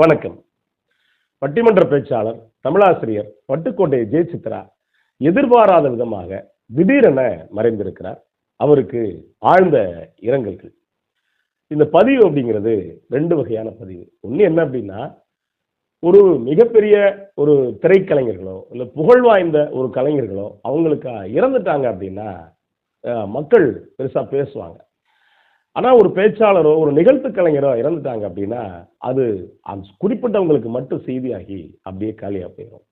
வணக்கம். பட்டிமன்ற பேச்சாளர் தமிழாசிரியர் பட்டுக்கோட்டை ஜெயசித்ரா எதிர்பாராத விதமாக திடீரென மறைந்திருக்கிறார். அவருக்கு ஆழ்ந்த இரங்கல்கள். இந்த பதிவு அப்படிங்கிறது ரெண்டு வகையான பதிவு. ஒன்று என்ன அப்படின்னா ஒரு மிகப்பெரிய ஒரு திரைக்கலைஞர்களோ இல்லை புகழ் வாய்ந்த ஒரு கலைஞர்களோ அவங்களுக்கு இறந்துட்டாங்க அப்படின்னா மக்கள் பெருசாக பேசுவாங்க. ஆனா ஒரு பேச்சாளரோ ஒரு நிகழ்த்து கலைஞரோ இறந்துட்டாங்க அப்படின்னா அது அந்த குறிப்பிட்டவங்களுக்கு மட்டும் செய்தியாகி அப்படியே காலியாக போயிடும்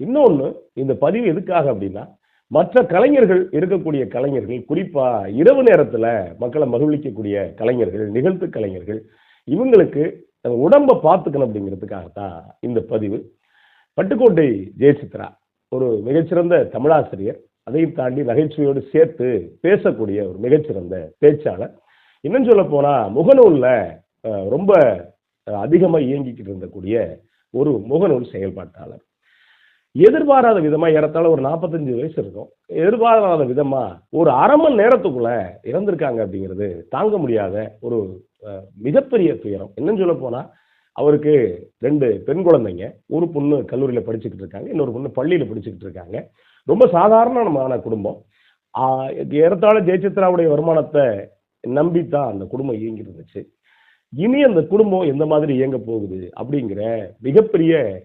இன்னொன்று இந்த பதிவு எதுக்காக அப்படின்னா மற்ற கலைஞர்கள் இருக்கக்கூடிய கலைஞர்கள் குறிப்பாக இரவு நேரத்தில் மக்களை மகிழ்விக்கக்கூடிய கலைஞர்கள் நிகழ்த்து கலைஞர்கள் இவங்களுக்கு உடம்பை பார்த்துக்கணும் அப்படிங்கிறதுக்காகத்தான் இந்த பதிவு. பட்டுக்கோட்டை ஜெயசித்ரா ஒரு மிகச்சிறந்த தமிழாசிரியர் அதையும் தாண்டி நகைச்சுவையோடு சேர்த்து பேசக்கூடிய ஒரு மிகச்சிறந்த பேச்சாளர். இன்னும் சொல்ல போனா முகநூல்ல ரொம்ப அதிகமாக அதிகமா இயங்கிக்கிட்டு இருந்தக்கூடிய ஒரு முகநூல் செயல்பாட்டாளர். எதிர்பாராத விதமா ஏறத்தாழ ஒரு நாற்பத்தஞ்சு வயசு இருக்கும். எதிர்பாராத விதமா ஒரு அரை மணி நேரத்துக்குள்ள இறந்திருக்காங்க அப்படிங்கிறது தாங்க முடியாத ஒரு மிகப்பெரிய துயரம். என்னன்னு சொல்ல போனா அவருக்கு ரெண்டு பெண் குழந்தைங்க ஒரு பொண்ணு கல்லூரியில படிச்சுக்கிட்டு இருக்காங்க இன்னொரு பொண்ணு பள்ளியில படிச்சுக்கிட்டு இருக்காங்க. ரொம்ப சாதாரணமான குடும்பம். ஏறத்தாழ ஜெயசித்ராவுடைய வருமானத்தை நம்பித்தான் அந்த குடும்பம் இயங்கி இருந்துச்சு. இனி அந்த குடும்பம் எந்த மாதிரி இயங்க போகுது அப்படிங்கிற மிகப்பெரிய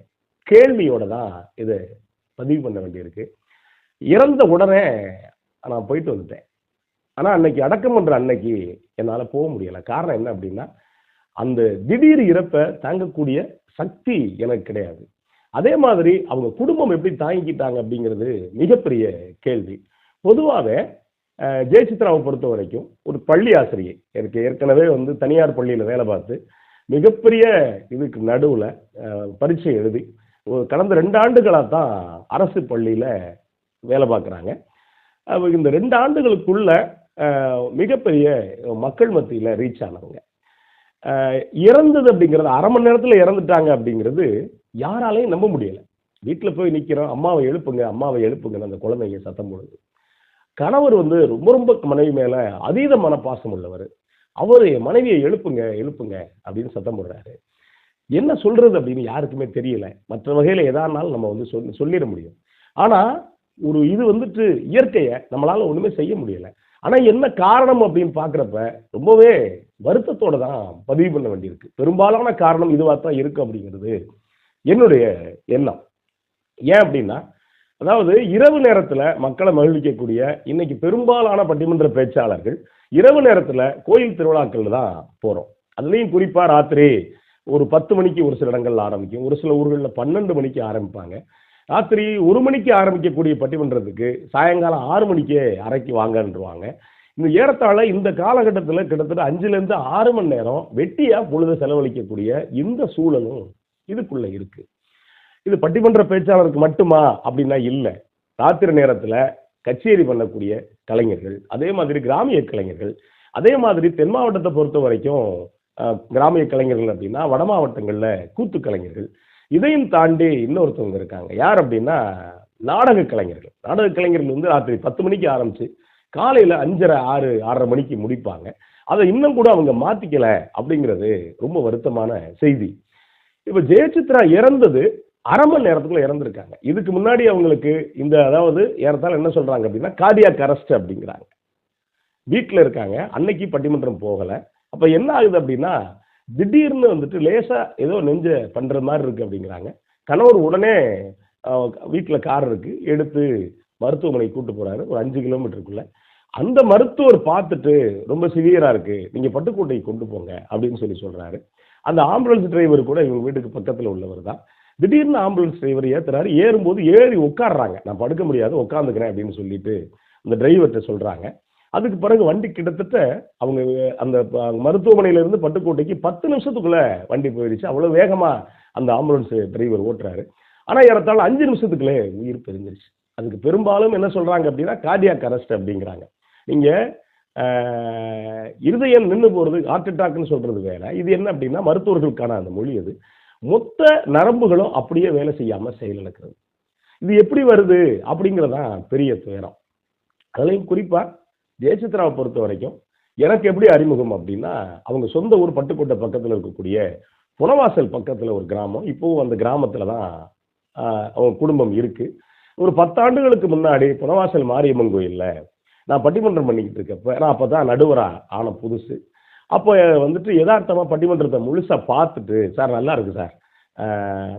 கேள்வியோட தான் இதை பதிவு பண்ண வேண்டியிருக்கு. இறந்த உடனே நான் போயிட்டு வந்துட்டேன். ஆனா அன்னைக்கு அடக்கம் பண்ணுற அன்னைக்கு என்னால போக முடியல. காரணம் என்ன அப்படின்னா அந்த திடீர் இறப்பை தாங்கக்கூடிய சக்தி எனக்கு கிடையாது. அதே மாதிரி அவங்க குடும்பம் எப்படி தாங்கிக்கிட்டாங்க அப்படிங்கிறது மிகப்பெரிய கேள்வி. பொதுவாகவே ஜெயசித்ராவை பொறுத்த வரைக்கும் ஒரு பள்ளி ஆசிரியை. எனக்கு ஏற்கனவே வந்து தனியார் பள்ளியில் வேலை பார்த்து மிகப்பெரிய இதுக்கு நடுவில் பரீட்சை எழுதி கடந்த ரெண்டு ஆண்டுகளாக தான் அரசு பள்ளியில் வேலை பார்க்குறாங்க. இந்த ரெண்டு ஆண்டுகளுக்குள்ள மிகப்பெரிய மக்கள் மத்தியில் ரீச் ஆனவங்க. இறந்தது அப்படிங்கிறது அரை மணி நேரத்தில் இறந்துட்டாங்க அப்படிங்கிறது யாராலையும் நம்ப முடியலை. வீட்டில் போய் நிற்கிறோம் அம்மாவை எழுப்புங்க அம்மாவை எழுப்புங்க அந்த குழந்தைங்க சத்தம் போடுது. கணவர் வந்து ரொம்ப ரொம்ப மனைவி மேல அதீத மனப்பாசம் உள்ளவர். அவர் என் மனைவியை எழுப்புங்க எழுப்புங்க அப்படின்னு சத்தம் போடுறாரு. என்ன சொல்றது அப்படின்னு யாருக்குமே தெரியல. மற்ற வகையில எதானாலும் நம்ம வந்து சொல்லி சொல்லிட முடியும். ஆனா ஒரு இது வந்துட்டு இயற்கையை நம்மளால ஒண்ணுமே செய்ய முடியல. ஆனா என்ன காரணம் அப்படின்னு பாக்குறப்ப ரொம்பவே வருத்தத்தோட தான் பதிவு பண்ண வேண்டியிருக்கு. பெரும்பாலான காரணம் இதுவாக தான் இருக்கு அப்படிங்கிறது என்னுடைய எண்ணம். ஏன் அப்படின்னா அதாவது இரவு நேரத்தில் மக்களை மகிழ்விக்கக்கூடிய இன்னைக்கு பெரும்பாலான பட்டிமன்ற பேச்சாளர்கள் இரவு நேரத்தில் கோயில் திருவிழாக்கள் தான் போகிறோம் அதுலேயும் குறிப்பாக ராத்திரி ஒரு பத்து மணிக்கு ஒரு சில இடங்கள்ல ஆரம்பிக்கும். ஒரு சில ஊர்களில் பன்னெண்டு மணிக்கு ஆரம்பிப்பாங்க. ராத்திரி ஒரு மணிக்கு ஆரம்பிக்கக்கூடிய பட்டிமன்றத்துக்கு சாயங்காலம் ஆறு மணிக்கே அறைக்கு வாங்கன்றுவாங்க. இந்த ஏறத்தாழ இந்த காலகட்டத்தில் கிட்டத்தட்ட அஞ்சுலேருந்து ஆறு மணி நேரம் வெட்டியாக பொழுது செலவழிக்கக்கூடிய இந்த சூழலும் இதுக்குள்ளே இருக்குது இது பட்டிமன்ற பேச்சாளருக்கு மட்டுமா? அப்படின்னா இல்லை. ராத்திரி நேரத்தில் கச்சேரி பண்ணக்கூடிய கலைஞர்கள் அதே மாதிரி கிராமிய கலைஞர்கள் அதே மாதிரி தென் மாவட்டத்தை பொறுத்த வரைக்கும் கிராமிய கலைஞர்கள் அப்படின்னா வட மாவட்டங்களில் கூத்து கலைஞர்கள். இதையும் தாண்டி இன்னொருத்தவங்க இருக்காங்க. யார் அப்படின்னா நாடக கலைஞர்கள். நாடக கலைஞர்கள் வந்து ராத்திரி பத்து மணிக்கு ஆரம்பிச்சு காலையில் அஞ்சரை ஆறு ஆறரை மணிக்கு முடிப்பாங்க. அதை இன்னும் கூட அவங்க மாத்திக்கல அப்படிங்கிறது ரொம்ப வருத்தமான செய்தி. இப்போ ஜெயசித்ரா இறந்தது அரை மணி நேரத்துக்குள்ள இறந்துருக்காங்க. இதுக்கு முன்னாடி அவங்களுக்கு இந்த அதாவது ஏறத்தால் என்ன சொல்றாங்க அப்படின்னா கார்டியாக் அரெஸ்ட் அப்படிங்கிறாங்க. வீட்டில் இருக்காங்க அன்னைக்கு பட்டிமன்றம் போகலை. அப்போ என்ன ஆகுது அப்படின்னா திடீர்னு வந்துட்டு லேசாக ஏதோ நெஞ்ச பண்ணுற மாதிரி இருக்கு அப்படிங்கிறாங்க. கணவர் உடனே வீட்டில் கார் இருக்கு எடுத்து மருத்துவமனைக்கு கூட்டு போறாரு ஒரு அஞ்சு கிலோமீட்டருக்குள்ள. அந்த மருத்துவர் பார்த்துட்டு ரொம்ப சிவியராக இருக்கு நீங்கள் பட்டுக்கோட்டைக்கு கொண்டு போங்க அப்படின்னு சொல்லி சொல்றாரு. அந்த ஆம்புலன்ஸ் டிரைவர் கூட இவங்க வீட்டுக்கு பக்கத்தில் உள்ளவர் தான். திடீர்னு ஆம்புலன்ஸ் டிரைவர் ஏற்றுறாரு ஏறும்போது ஏறி உட்காடுறாங்க நான் படுக்க முடியாது உட்காந்துக்கிறேன் அப்படின்னு சொல்லிட்டு அந்த டிரைவர்கிட்ட சொல்கிறாங்க அதுக்கு பிறகு வண்டி கிட்டத்தட்ட அவங்க அந்த ப- பட்டுக்கோட்டைக்கு பத்து நிமிஷத்துக்குள்ளே வண்டி போயிடுச்சு. அவ்வளோ வேகமாக அந்த ஆம்புலன்ஸ் டிரைவர் ஓட்டுறாரு. ஆனால் ஏறத்தாழ அஞ்சு நிமிஷத்துக்குள்ளே உயிர் பெருந்துருச்சு அதுக்கு பெரும்பாலும் என்ன சொல்கிறாங்க அப்படின்னா கார்டியாக் அரெஸ்ட் அப்படிங்கிறாங்க. நீங்கள் இருதயம் நின்று போகிறது ஹார்ட் அட்டாக்னு சொல்கிறது வேற. இது என்ன அப்படின்னா மருத்துவர்களுக்கான அந்த மொழி அது. மொத்த நரம்புகளும் அப்படியே வேலை செய்யாம செயலிழக்கிறது இது எப்படி வருது? அப்படிங்கிறதான் பெரிய துயரம். அதுலேயும் குறிப்பா ஜெயசித்ராவை பொறுத்த வரைக்கும் எனக்கு எப்படி அறிமுகம் அப்படின்னா அவங்க சொந்த ஊர் பட்டுக்கோட்டை பக்கத்தில் இருக்கக்கூடிய புனவாசல் பக்கத்தில் ஒரு கிராமம். இப்போவும் அந்த கிராமத்தில் தான் அவங்க குடும்பம் இருக்குது ஒரு பத்தாண்டுகளுக்கு முன்னாடி புனவாசல் மாரியம்மன் கோயிலில் நான் பட்டிமன்றம் பண்ணிக்கிட்டு இருக்கப்ப நான் அப்போ தான் நடுவராக ஆன புதுசு. அப்போ வந்துட்டு யதார்த்தமாக பட்டிமன்றத்தை முழுசாக பார்த்துட்டு சார் நல்லா இருக்கு சார்.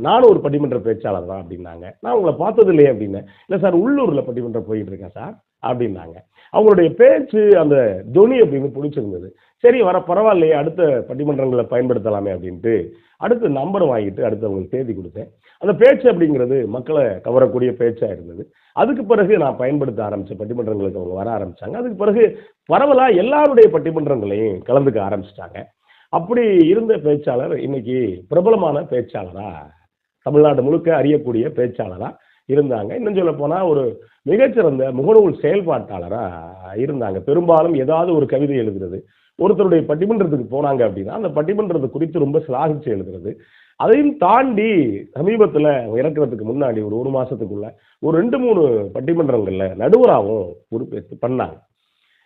நானும் ஒரு பட்டிமன்ற பேச்சாளர் தான் அப்படின்னாங்க. நான் உங்களை பார்த்தது இல்லையே அப்படின்னேன் இல்லை சார் உள்ளூரில் பட்டிமன்றம் போயிட்டு இருக்கேன் சார். அப்படின்னாங்க. அவங்களுடைய பேச்சு அந்த துணி அப்படின்னு பிடிச்சிருந்தது. சரி வர பரவாயில்லையே அடுத்த பட்டிமன்றங்களை பயன்படுத்தலாமே அப்படின்ட்டு அடுத்து நம்பர் வாங்கிட்டு அடுத்து அவங்களுக்கு தேதி கொடுத்தேன். அந்த பேச்சு அப்படிங்கிறது மக்களை கவரக்கூடிய பேச்சாக இருந்தது. அதுக்கு பிறகு நான் பயன்படுத்த ஆரம்பித்தேன் பட்டிமன்றங்களுக்கு அவங்க வர ஆரம்பித்தாங்க அதுக்கு பிறகு பரவலாக எல்லாருடைய பட்டிமன்றங்களையும் கலந்துக்க ஆரம்பிச்சிட்டாங்க. அப்படி இருந்த பேச்சாளர் இன்னைக்கு பிரபலமான பேச்சாளராக தமிழ்நாடு முழுக்க அறியக்கூடிய பேச்சாளராக இருந்தாங்க. இன்னும் சொல்ல போனால் ஒரு மிகச்சிறந்த முகநூல் செயல்பாட்டாளராக இருந்தாங்க. பெரும்பாலும் ஏதாவது ஒரு கவிதை எழுதுறது ஒருத்தருடைய பட்டிமன்றத்துக்கு போனாங்க அப்படின்னா அந்த பட்டிமன்றத்தை குறித்து ரொம்ப சிலாகிச்சு எழுதுறது. அதையும் தாண்டி சமீபத்தில் இறக்குறதுக்கு முன்னாடி ஒரு ஒரு மாதத்துக்குள்ள ஒரு ரெண்டு மூணு பட்டிமன்றங்களில் நடுவராகவும் பொறுப்பேற்று பண்ணாங்க.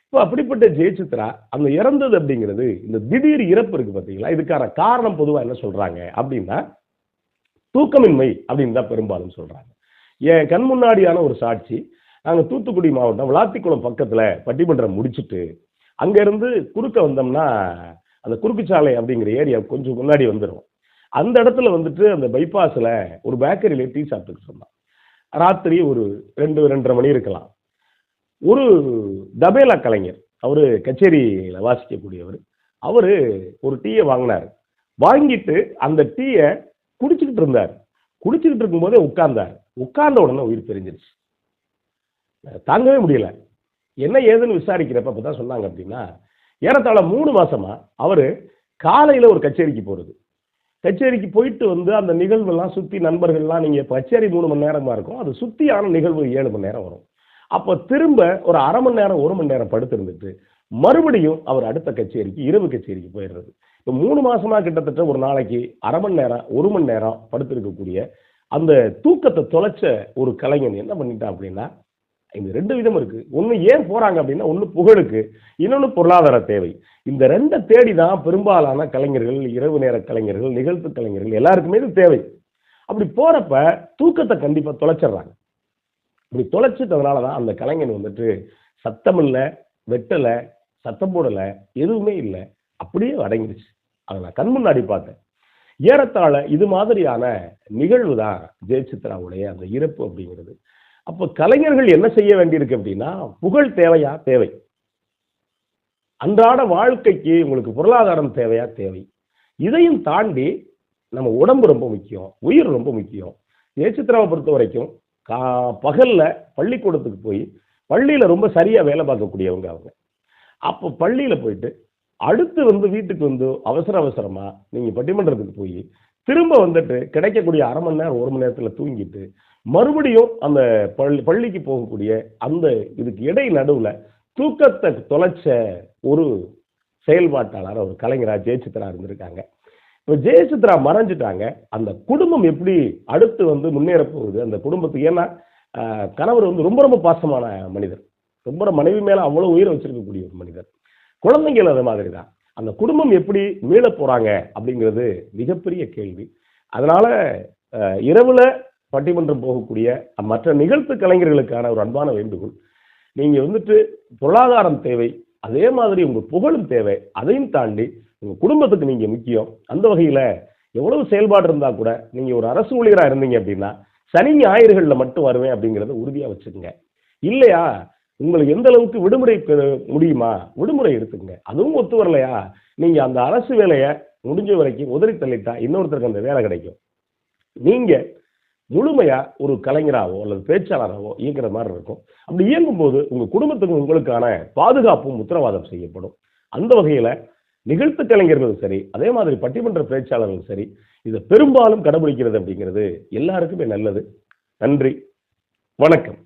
இப்போ அப்படிப்பட்ட ஜெயசித்ரா அந்த இறந்தது அப்படிங்கிறது இந்த திடீர் இறப்பு இருக்கு பார்த்தீங்களா இதுக்கான காரணம் பொதுவாக என்ன சொல்றாங்க அப்படின்னா தூக்கமின்மை அப்படின்னு தான் பெரும்பாலும் சொல்றாங்க. என் கண் முன்னாடியான ஒரு சாட்சி. நாங்கள் தூத்துக்குடி மாவட்டம் விளாத்திக்குளம் பக்கத்தில் பட்டிமன்றம் முடிச்சுட்டு அங்கேருந்து குறுக்க வந்தோம்னா அந்த குறுக்கு சாலை அப்படிங்கிற ஏரியா கொஞ்சம் முன்னாடி வந்துடும் அந்த இடத்துல வந்துட்டு அந்த பைபாஸில் ஒரு பேக்கரியில் டீ சாப்பிட்டுக்கிட்டு இருந்தான். ராத்திரி ஒரு ரெண்டு ரெண்டரை மணி இருக்கலாம். ஒரு தபேலா கலைஞர் அவர் கச்சேரியில் வாசிக்கக்கூடியவர் அவர் ஒரு டீயை வாங்கினார். வாங்கிட்டு அந்த டீயை குடிச்சுக்கிட்டு இருந்தார். குடிச்சுக்கிட்டு இருக்கும்போதே உட்கார்ந்தார். உட்கார்ந்த உடனே உயிர் பிரிஞ்சிருச்சு. தாங்கவே முடியல. என்ன ஏதுன்னு விசாரிக்கிறப்ப அப்பதான் சொன்னாங்க அப்படின்னா ஏறத்தாழ மூணு மாசமா அவர் காலையில ஒரு கச்சேரிக்கு போறது. கச்சேரிக்கு போயிட்டு வந்து அந்த நிகழ்வுலாம் சுத்தி நண்பர்கள்லாம் நீங்க கச்சேரி மூணு மணி நேரமா இருக்கும். அது சுத்தியான நிகழ்வு ஏழு மணி நேரம் வரும். அப்ப திரும்ப ஒரு அரை மணி நேரம் ஒரு மணி நேரம் படுத்திருந்துட்டு மறுபடியும் அவர் அடுத்த கச்சேரிக்கு இரவு கச்சேரிக்கு போயிடுறது. இப்போ மூணு மாசமா கிட்டத்தட்ட ஒரு நாளைக்கு அரை மணி நேரம் ஒரு மணி நேரம் படுத்திருக்கக்கூடிய அந்த தூக்கத்தை தொலைச்ச ஒரு கலைஞன் என்ன பண்ணிட்டான் அப்படின்னா இந்த ரெண்டு விதம் இருக்கு. ஒன்று ஏன் போறாங்க அப்படின்னா ஒன்று புகழுக்கு இன்னொன்று பொருளாதார தேவை. இந்த ரெண்டை தேடி தான் பெரும்பாலான கலைஞர்கள் இரவு நேர கலைஞர்கள் நிகழ்த்து கலைஞர்கள் எல்லாருக்குமே இது தேவை. அப்படி போறப்ப தூக்கத்தை கண்டிப்பா தொலைச்சிடுறாங்க. இப்படி தொலைச்சிட்டதுனால தான் அந்த கலைஞன் வந்துட்டு சத்தம் இல்லை வெட்டலை சத்தம் போடலை எதுவுமே இல்லை. அப்படியே அடங்கிடுச்சு அதை நான் கண் முன்னாடி பார்த்தேன். ஏறத்தாழ இது மாதிரியான நிகழ்வு தான் ஜெயசித்ராவுடைய அந்த இறப்பு அப்படிங்கிறது. அப்போ கலைஞர்கள் என்ன செய்ய வேண்டியிருக்கு அப்படின்னா புகழ் தேவையா? தேவை. அன்றாட வாழ்க்கைக்கு உங்களுக்கு பொருளாதாரம் தேவையா? தேவை. இதையும் தாண்டி நம்ம உடம்பு ரொம்ப முக்கியம் உயிர் ரொம்ப முக்கியம். ஜெயசித்ராவை பொறுத்த வரைக்கும் கா பகல்ல பள்ளிக்கூடத்துக்கு போய் பள்ளியில ரொம்ப சரியா வேலை பார்க்கக்கூடியவங்க அவங்க. அப்போ பள்ளியில போயிட்டு அடுத்து வந்து வீட்டுக்கு வந்து அவசர அவசரமாக நீங்கள் பட்டிமன்றத்துக்கு போய் திரும்ப வந்துட்டு கிடைக்கக்கூடிய அரை மணி நேரம் ஒரு மணி நேரத்தில் தூங்கிட்டு மறுபடியும் அந்த பள்ளி பள்ளிக்கு போகக்கூடிய அந்த இதுக்கு இடை நடுவில் தூக்கத்தை தொலைச்ச ஒரு செயல்பாட்டாளர் ஒரு கலைஞராக ஜெயசித்ரா இருந்திருக்காங்க. இப்போ ஜெயசித்ரா மறைஞ்சிட்டாங்க. அந்த குடும்பம் எப்படி அடுத்து வந்து முன்னேற போகுது? அந்த குடும்பத்துக்கு ஏன்னா கணவர் வந்து ரொம்ப ரொம்ப பாசமான மனிதர். ரொம்ப மனைவி மேலே அவ்வளோ உயிரை வச்சிருக்கக்கூடிய ஒரு மனிதர். குழந்தைகள் அது மாதிரி தான் அந்த குடும்பம் எப்படி மீள போறாங்க அப்படிங்கிறது மிகப்பெரிய கேள்வி. அதனால இரவில் இரவுல பட்டிமன்றம் போகக்கூடிய மற்ற நிகழ்த்து கலைஞர்களுக்கான ஒரு அன்பான வேண்டுகோள். நீங்க வந்துட்டு பொருளாதாரம் தேவை அதே மாதிரி உங்க புகழும் தேவை அதையும் தாண்டி உங்க குடும்பத்துக்கு நீங்க முக்கியம். அந்த வகையில எவ்வளவு செயல்பாடு இருந்தா கூட நீங்க ஒரு அரசு ஊழியராக இருந்தீங்க அப்படின்னா சனி ஞாயிறுகளில் மட்டும் வருவேன் அப்படிங்கிறத உறுதியாக வச்சுக்கோங்க. இல்லையா? உங்களுக்கு எந்த அளவுக்கு விடுமுறை பெற முடியுமா? விடுமுறை எடுத்துக்கங்க. அதுவும் ஒத்து வரலையா? நீங்க அந்த அரசு வேலையை முடிஞ்ச வரைக்கும் உதறி தள்ளிட்டா இன்னொருத்தருக்கு அந்த வேலை கிடைக்கும். நீங்க முழுமையா ஒரு கலைஞராகவோ அல்லது பேச்சாளராகவோ இயங்குற மாதிரி இருக்கும். அப்படி இயங்கும் போது உங்க குடும்பத்துக்கு உங்களுக்கான பாதுகாப்பும் உத்தரவாதம் செய்யப்படும். அந்த வகையில நிகழ்த்து கலைஞர்களும் சரி அதே மாதிரி பட்டிமன்ற பேச்சாளர்களும் சரி இதை பெரும்பாலும் கடைபிடிக்கிறது அப்படிங்கிறது எல்லாருக்குமே நல்லது. நன்றி. வணக்கம்.